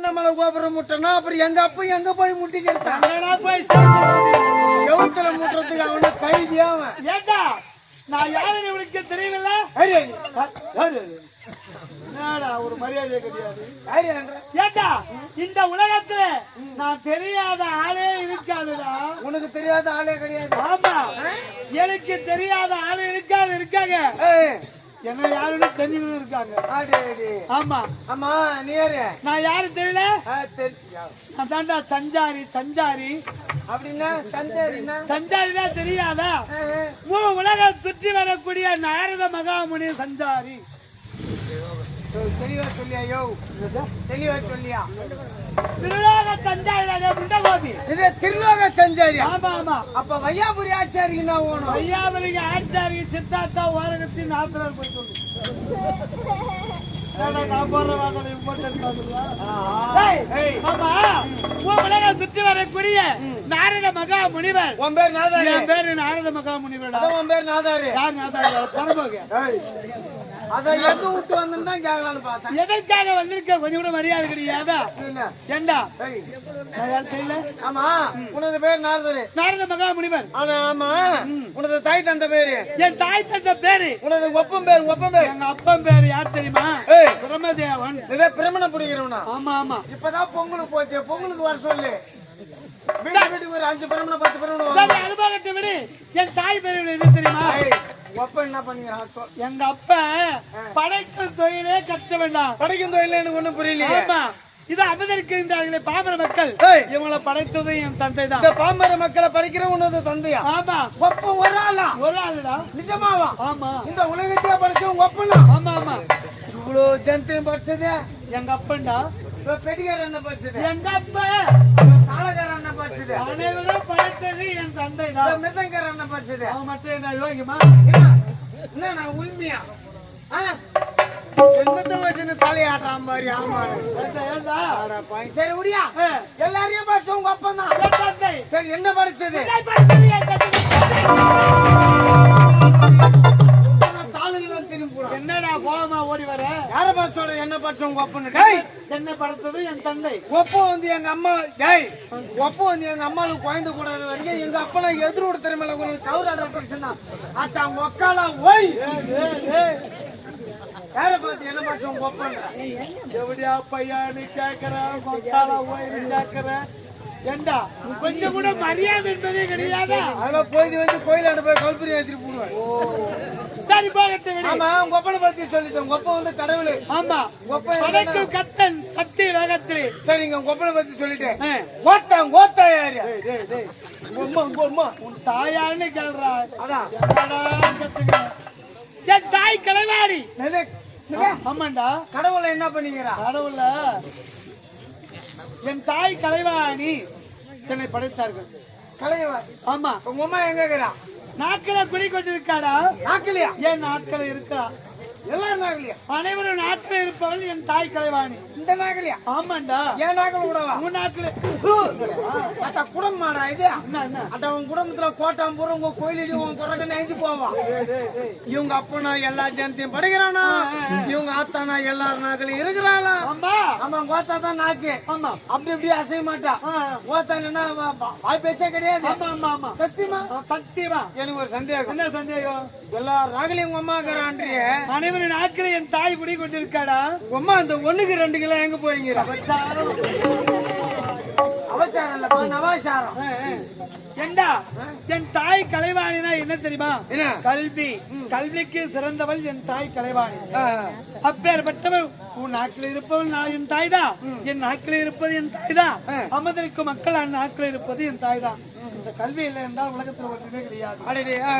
திருவண்ணாமலை கோபுரம் முட்டனா? அப்புறம் எங்க அப்பா எங்க போய் முட்டிக்கிறான் செவுத்துல முட்டுறதுக்கு அவன கைதியா அவன். ஏண்டா? நான் யாருன்னு இவனுக்கு தெரியல ஒரு மரியாதை கிடையாது? ஏண்டா? இந்த உலகத்துல நான் தெரியாத ஆளே இருக்காதுடா. உனக்கு தெரியாத ஆளே கிடையாது. ஆமா. எனக்கு தெரியாத ஆளு இருக்காது இருக்காங்க. என்ன யாருன்னு தெரிஞ்சுக்கணும் இருக்காங்க. ஆமா. ஆமா நீ யாரு? நான் யாரு தெரியல? நான் தாண்டா சஞ்சாரி சஞ்சாரி. அப்படின்னா சஞ்சாரின்னா? சஞ்சாரினா தெரியாதா? ஆ, ஆ. மூ உலகம் சுற்றி வரக்கூடிய நாரத மகாமுனி சஞ்சாரி. தெளிவா சொல்லியா யோ? தெளிவா சொல்லியா? திருலோக சஞ்சாரி முண்டகோபி இது திருலோக சஞ்சாரியா ஆமா ஆமா. அப்ப வையாபுரி ஆச்சாரிக்கு நான் ஓணும் ஐயாவலிங்க ஆச்சாரி சித்தார்த்தா ஓரகத்தி நாத்திரர் போய் சொல்லு. ஏடா, நான் போடுற வார்த்தை important காதுங்களா? ஏய், ஏய். ஆமா, உன் உலகம் சுற்றி வரக்கூடிய நாரத மகா முனிவர். பேர் நாரத மகா நாதாரி. யார் நாதாரி? பரம்போக ஏய், அத எங்க விட்டு வந்து தான் கேட்கலான்னு பார்த்தேன். எதற்காக வந்திருக்க? கொஞ்சம் கூட மரியாதை கிடையாதா? ஏண்டா? தெரியல? ஆமா. உனது பேர் நாரதரு. நாரத மகா முனிவர் ஆனா ஆமா. உனது தாய் தந்த பேரு. என் தாய் தந்த பேரு. உனது ஒப்பம் பேர் ஒப்பம் பேர். எங்க அப்பன் பேரு யார் தெரியுமா? ஏய். பிரம்மதேவன். இதே பிரமண பிடிக்கிறவனா? ஆமா ஆமா. இப்பதான் பொங்கலுக்கு போச்சு. பொங்கலுக்கு வர சொல்லு. வீட்டுக்கு ஒரு அஞ்சு பிரமண பத்து விடு. என் தாய் பேரு என்ன தெரியுமா? என்ன சொல். எங்க அப்பா படைக்கும் தொழிலே வேண்டாம் படிக்கும் தொழில எனக்கு ஒண்ணும் புரியலையே. ஆமா இது அமர்ந்திருக்கின்றார்களே பாமர மக்கள். இவங்களை படைத்தது என் தந்தை தான். இந்த பாம்பர மக்களை பறிக்கிற உனது தந்தையா? ஆமா. ஒப்ப ஒரு ஆளா? ஒரு ஆளுடா. நிஜமாவா? ஆமா. இந்த உலகத்தையே படிச்சவங்க ஒப்பனா ஆமா ஆமா. இவ்வளோ ஜனத்தையும் படிச்சது? எங்க அப்பன்டா. பெடிகார என்ன படிச்சது? எங்க அப்பா. படிச்சது அனைவரும் படைத்தது என் தந்தை தான் மிருதங்கார என்ன படிச்சது அவன் மட்டும் என்ன யோகியமா என்ன நான் உண்மையா? ஜென்மத்த வயசுன்னு தலையாட்டான் பாரு ஆமா? சரி முடியா ஏ, எல்லாரையும் தான் என் தந்தை. சரி என்ன படிச்சது? என்னடா கோபமா ஓடி வர? யார பார்த்து சொல்ற என்ன படிச்சவங்க ஒப்பன்னு டேய் என்ன படைத்தது? என் தந்தை. ஒப்போ வந்து எங்க அம்மா டேய் ஒப்போ வந்து எங்க அம்மாவுக்கு குழந்தை கூடாது வரைக்கும் எங்க அப்பெல்லாம் எதிரோட திறமையில கொஞ்சம் தவறாத பேசுனா அட்டா ஒக்காலா ஓய்! யார பார்த்து என்ன படிச்சவங்க ஒப்பன்ற எப்படியா பையான்னு கேக்குற மொத்தால ஓய்வு கேக்குற? ஏண்டா? கொஞ்சம் கூட மரியாதை என்பதே கிடையாதா? அதெல்லாம் போய் வந்து கோயிலாண்ட போய் கல்புரி ஏற்றிட்டு போடுவேன் சரி போகட்டு விடு. ஆமா உங்க பத்தி சொல்லிட்டேன். உங்க வந்து கடவுள். ஆமா. ஒப்ப படைக்கும் கத்தன் சக்தி வேகத்தில் சரிங்க உங்க ஒப்பனை பத்தி சொல்லிட்டேன். ஓத்தான் ஓத்தா யாரு? உங்க அம்மா அம்மா. உன் தாயாருன்னு கேள்றா. அதான். என் தாய் கலைவாரி? ஆமாண்டா. கடவுளை என்ன பண்ணிக்கிறா? கடவுள்ல என் தாய் கலைவாணி என்னை படைத்தார்கள். கலைவா ஆமா. உங்க அம்மா எங்க இருக்கிறா? நாட்களை குடி கொண்டிருக்காடா? நாக்கலையா? ஏன் நாட்களை இருக்கா? எல்லாம் அனைவரும் நாட்கள் இருப்பவள் என் தாய் கலைவாணி. இந்த நாக்கலையா? ஆமாண்டா. ஏன் நாக்கல விடவா உன் நாட்களே அத்த குடும்பமாடா இது. அட்ட உன் குடும்பத்துல கோட்டாம்பூர் உங்க கோயிலடி உன் குரங்க நெஞ்சு போவான் இவங்க அப்பனா எல்லா ஜனத்தையும் படிக்கிறானா? இவங்க ஆத்தானா எல்லா நாக்கலையும் இருக்கிறாளா? ஆமா. ஆமா கோத்தா தான் நாக்கு. ஆமா. அப்படி இப்படி அசைய மாட்டா. ஆ, கோத்தா என்ன வாய் பேச்சே கிடையாது. ஆமா ஆமா ஆமா. சத்தியமா? சத்தியமா. எனக்கு ஒரு சந்தேகம். என்ன சந்தேகம்? எல்லா ராகலையும் உங்க அம்மாக்குறான்றிய அனைவரும் நாட்களை என் தாய் குடி கொண்டிருக்காடா அம்மா அந்த ஒண்ணுக்கு ரெண்டு கிலோ எங்க. ஏண்டா? என் தாய் கலைவாணினா என்ன தெரியுமா? கல்வி. கல்விக்கு சிறந்தவள் என் தாய் கலைவாணி. அப்பேற்பட்டவள் உன் நாட்டில் இருப்பவள் நான் என் தாய் தான் என் நாட்டில் இருப்பது என் தாய் தான் அமர்ந்திருக்கும் மக்கள் அந் நாட்டில் இருப்பது என் தாய் தான் கல்வி இல்லை என்றால் உலகத்தில் ஒன்றுமே கிடையாது.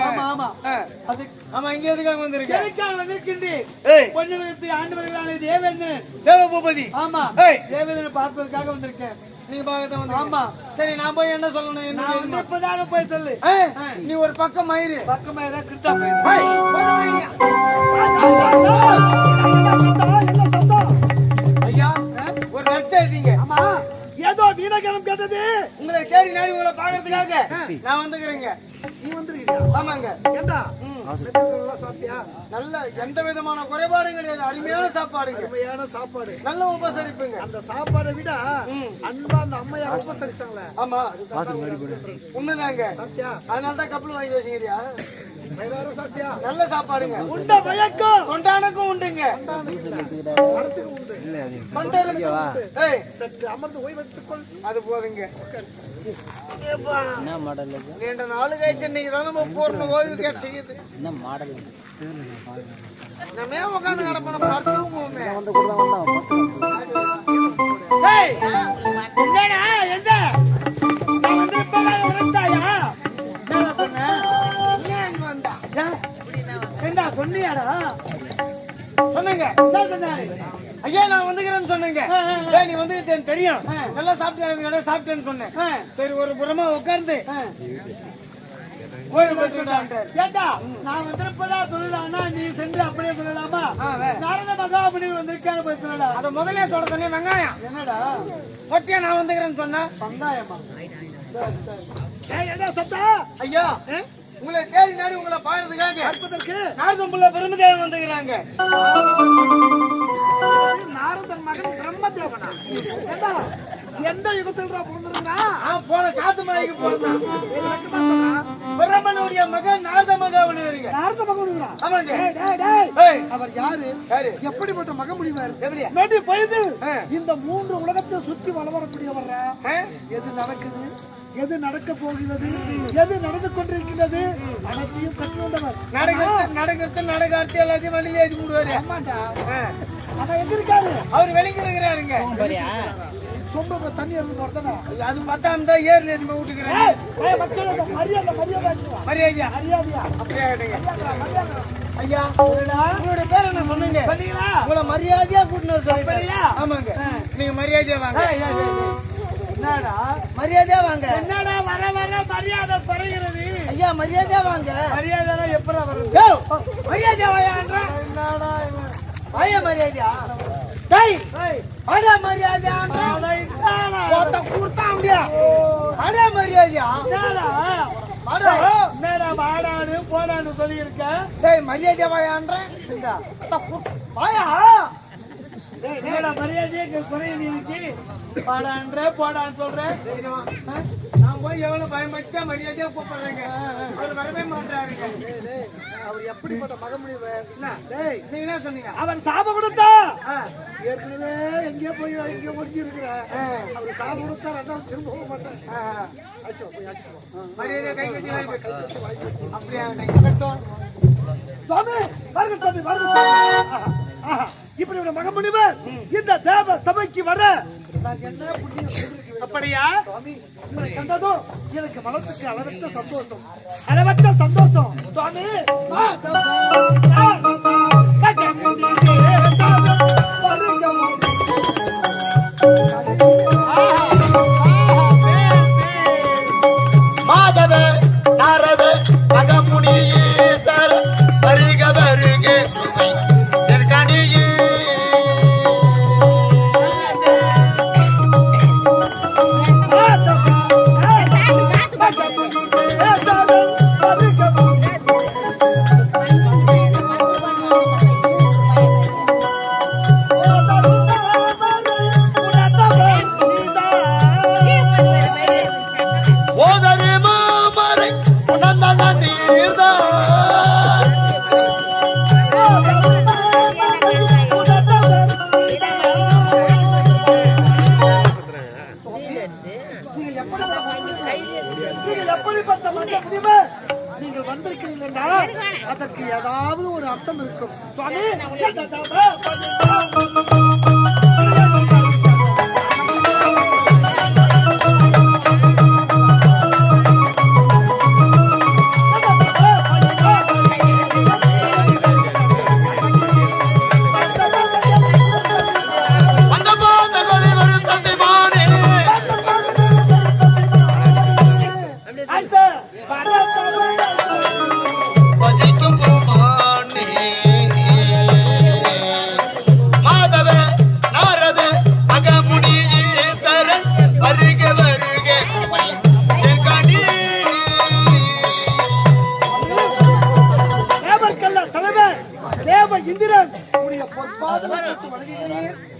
ஆமா ஆமா. ஆ. அது ஆமா இங்க எதுக்காக வந்திருக்க? எதுக்காக வந்திருக்கின்றேன். ஏய். பொன்னிறுத்தி ஆண்டவர்களான தேவேந்திரன். தேவ பூபதி ஆமா. தேவேந்திரனை பார்ப்பதற்காக வந்திருக்கேன். நீ பாக்கத்தான் வந்த ஆமா. சரி நான் போய் என்ன சொல்லணும் நான் வந்து இப்பதான போய் சொல்லு. நீ ஒரு பக்கம் மயிறு. பக்கமா ஏதாவது கிட்டா வீணகரம் கேட்டது. உங்களை தேடி நாடி உங்களை பாக்குறதுக்காக நான் வந்துக்கிறேங்க. நீ வந்திருக்கியா? ஆமாங்க. ஏண்டா? நல்லா சாப்பிட்டியா? நல்ல எந்த விதமான குறைபாடும் கிடையாது அருமையான சாப்பாடுங்க. அருமையான சாப்பாடு. நல்ல உபசரிப்புங்க. அந்த சாப்பாடை விட. அன்பா அந்த அம்மையா உபசரிச்சாங்களே. ஆமா. உண்மைதாங்க. சாப்பிட்டியா அதனால தான் கப்பல் வாங்கி வச்சுக்கிறியா நல்ல சாப்பாடுங்க. உண்ட மயக்கம். கொண்டானுக்கும் உண்டுங்க. அமர்ந்து ஓய்வெடுத்துக் கொள் அது போதுங்க. நீண்ட நாளு கழிச்சு இன்னைக்கு தான் நம்ம பூர்ண ஓய்வு கேட்டு செய்யுது. நம்ம ஏன் உட்காந்து கிடப்போம் பார்த்து தூங்குவோமே ஏய், என்னடா, என்ன? நான் வந்திருப்பதாக உரைத்தாயா? என்னடா சொன்ன? ஏன் சொன்னியாடா? சொன்னங்க? ஐயா நான் வந்துக்கிறேன்னு சொன்னேங்க நீ எனக்கு தெரியும். நல்லா சாப்பிட்டேன் சாப்பிட்டேன்னு சொன்னேன் சரி ஒரு புறமா உட்கார்ந்து. ஏண்டா, நான் வந்திருப்பதா சொல்லலாம்னா, நீ சென்று அப்படியே சொல்லலாமா? நாரத மகாமுனி வந்திருக்கான்னு போய் சொல்லடா. அத முதல்ல சொல்ல சொன்னேன் வெங்காயம் என்னடா ஒட்டியா நான் வந்துக்கிறேன்னு சொன்னா வெங்காயமா? சரி, சரி. ஏய் என்ன சத்தா ஐயா உங்களை தேடி நாடி உங்களை பாடுறதுக்காக அற்பதற்கு நாரதம்புள்ள பெருமதேவன் வந்துக்கிறாங்க நாரதன் மகன் பிரம்மதேவனா? எந்த யுகத்தில் பிறந்திருக்கிறான் போன காத்து மலைக்கு போறான் பிரம்மனுடைய மகன் நாரத மகாவனுங்க நாரத மகன் ஆமாங்க. அவர் யாரு? எப்படிப்பட்ட மகமுடிவர் எப்படியா நடி பைது ஆ. இந்த மூன்று உலகத்தை சுற்றி வள வரக்கூடியவர் ஆ? எது நடக்குது? எது நடக்க போகிறது? எது நடந்து கொண்டிருக்கிறது? அனைத்தையும் கற்று வந்தவர். நடக்கிறது நடக்கிறது நடக்கார்த்தி எல்லாத்தையும் வண்டியில ஏற்றி விடுவாரு ஆமாண்டா. ஆ. ஆனா எங்க இருக்காரு? அவர் வெளிக்கு இருக்கிறாருங்க சொம்ப தண்ணி இருந்து போறதானே அது பத்தாம் தான் ஏர்ல இருந்து விட்டுக்கிறேன் மரியாதை மரியாதை. மரியாதையா? மரியாதையா? அப்படியே கேட்டீங்க ஐயா உங்களுடைய பேர் என்ன சொன்னீங்க? உங்களை மரியாதையா கூட்டினு அப்படியா? ஆமாங்க. நீங்க மரியாதையா வாங்க. என்னடா? மரியாதையா வாங்க. என்னடா வர வர மரியாதை குறைகிறது? ஐயா மரியாதையா வாங்க. மரியாதை எப்படா வருது மரியாதையா வாயான்ற என்னடா? வாயா மரியாதையா? டேய் அடா மரியாதையான்ற? ஒருத்த கொடுத்தா அப்படியா அடா மரியாதையா? என்னடா? என்னடா வாடான்னு போடான்னு சொல்லியிருக்க? டேய் மரியாதையா வாயான்ற. வாயா. என்னடா மரியாதையே குறையுது எனக்கு? வாடான்ற, போடான்னு சொல்ற? ஆ? நான் போய் எவ்வளவு பயன்படுத்தா மரியாதையா கூப்பிடுறேங்க. அவர் வரவே மாட்டாருங்க அவர் எப்படிப்பட்ட மகமுடிவர் டேய். நீங்க என்ன சொன்னீங்க? அவன் சாபம் கொடுத்தா? ஏற்கனவே எங்கேயோ போய் எங்கேயோ முடிஞ்சு இருக்கிற அவர் சாபம் கொடுத்தா ரெண்டாவது திரும்ப போக மாட்டேன் மரியாதையா கை கட்டி வாங்கி அப்படியா கட்டும் பாருங்க சுவாமி ஆஹா, ஆஹா. இப்படி ஒரு மகமுனிவர் இந்த தேவ சபைக்கு வர. அப்படியா? கண்டதும் எனக்கு மனசுக்கு அளவற்ற சந்தோஷம். அளவற்ற சந்தோஷம். சுவாமி ஏதாவது ஒரு அர்த்தம் இருக்கும். சுவாமி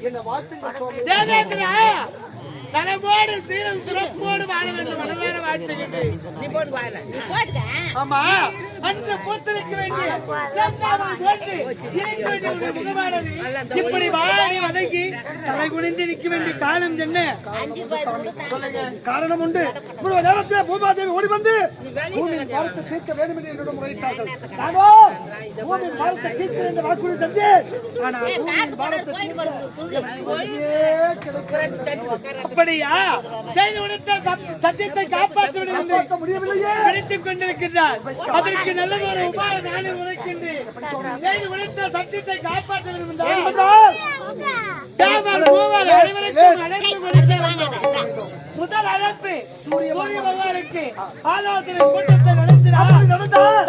என்ன வாழ்த்துங்க தலைமோடு சீரம் சிறப்போடு வாழ வேண்டும். மனதார வாழ்த்துகின்றேன் நீ போட்டு வாயில நீ போட்டுக்க. ஆமா. அன்று பூத்திருக்க வேண்டிய செந்தாமரை போட்டு இருக்க வேண்டிய முகமானது. இப்படி வாடி வதங்கி தலை குனிந்து நிற்க வேண்டிய காரணம் என்ன? காரணம் உண்டு. இவ்வளவு நேரத்தில் பூமாதேவி ஓடி வந்து பூமியின் பாரத்தை தீர்க்க வேண்டும் என்று என்னிடம் முறையிட்டார்கள் நானோ பூமியின் பாரத்தை தீர்க்க என்று வாக்குறுதி தந்தேன். ஆனால் பூமியின் பாரத்தை தீர்க்க கிடைக்கிறது. அப்படியா? செய்து சத்தியத்தை காப்பாற்ற முடியவில்லையே. பிடித்துக் கொண்டிருக்கின்றார். அதற்கு நல்லதொரு உபாய நானே உரைக்கின்றேன். செய்து உடைத்த சத்தியத்தை காப்பாற்ற முதல் அழைப்பு சூரிய பகவானுக்கு ஆலோசனை கூட்டத்தை நடத்தினார். நடந்தால்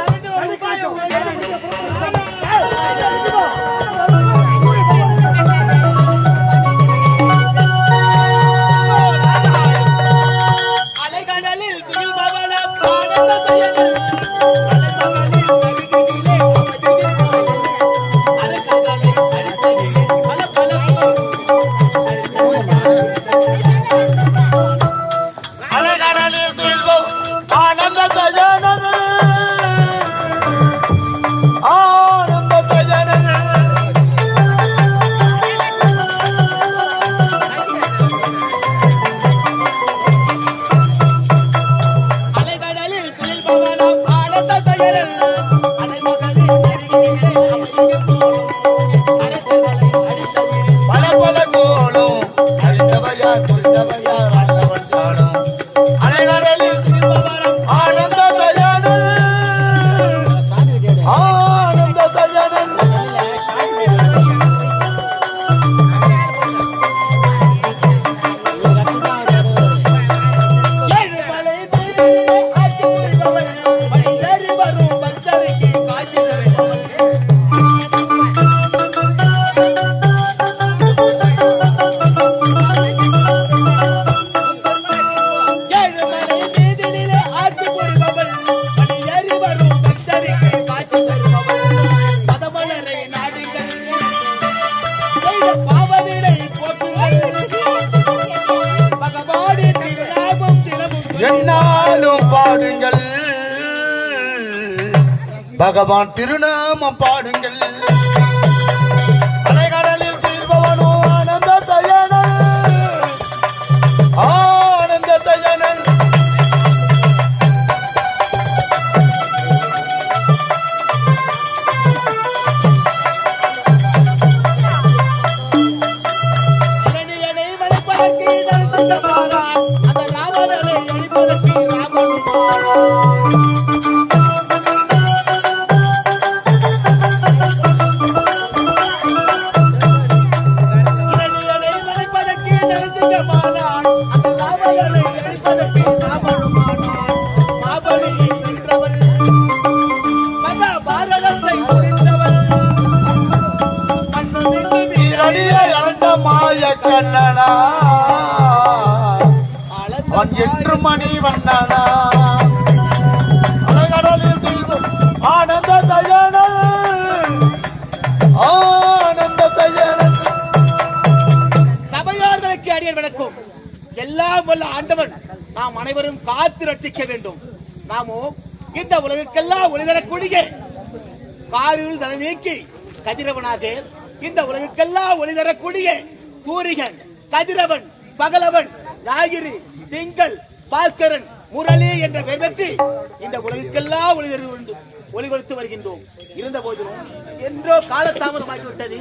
என்னாலும் பாடுங்கள். பகவான் திருநாமம் பாடுங்கள். உலகுக்கெல்லாம் ஒளிதரக்கூடிய தரக்கூடிய காரில் தலை நீக்கி கதிரவனாக இந்த உலகுக்கெல்லாம் ஒளிதரக்கூடிய சூரியன் கதிரவன் பகலவன் ஞாயிறு திங்கள் பாஸ்கரன் முரளி என்ற பெயர் பெற்று இந்த உலகுக்கெல்லாம் ஒளி தரு ஒளி கொடுத்து வருகின்றோம். இருந்த போதிலும் என்றோ காலதாமதமாகிவிட்டது.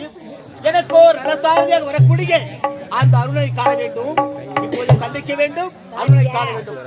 எனக்கோ ரகசாரதியாக வரக்கூடிய அந்த அருணை காண வேண்டும். இப்போது சந்திக்க வேண்டும் அருணை காண வேண்டும்.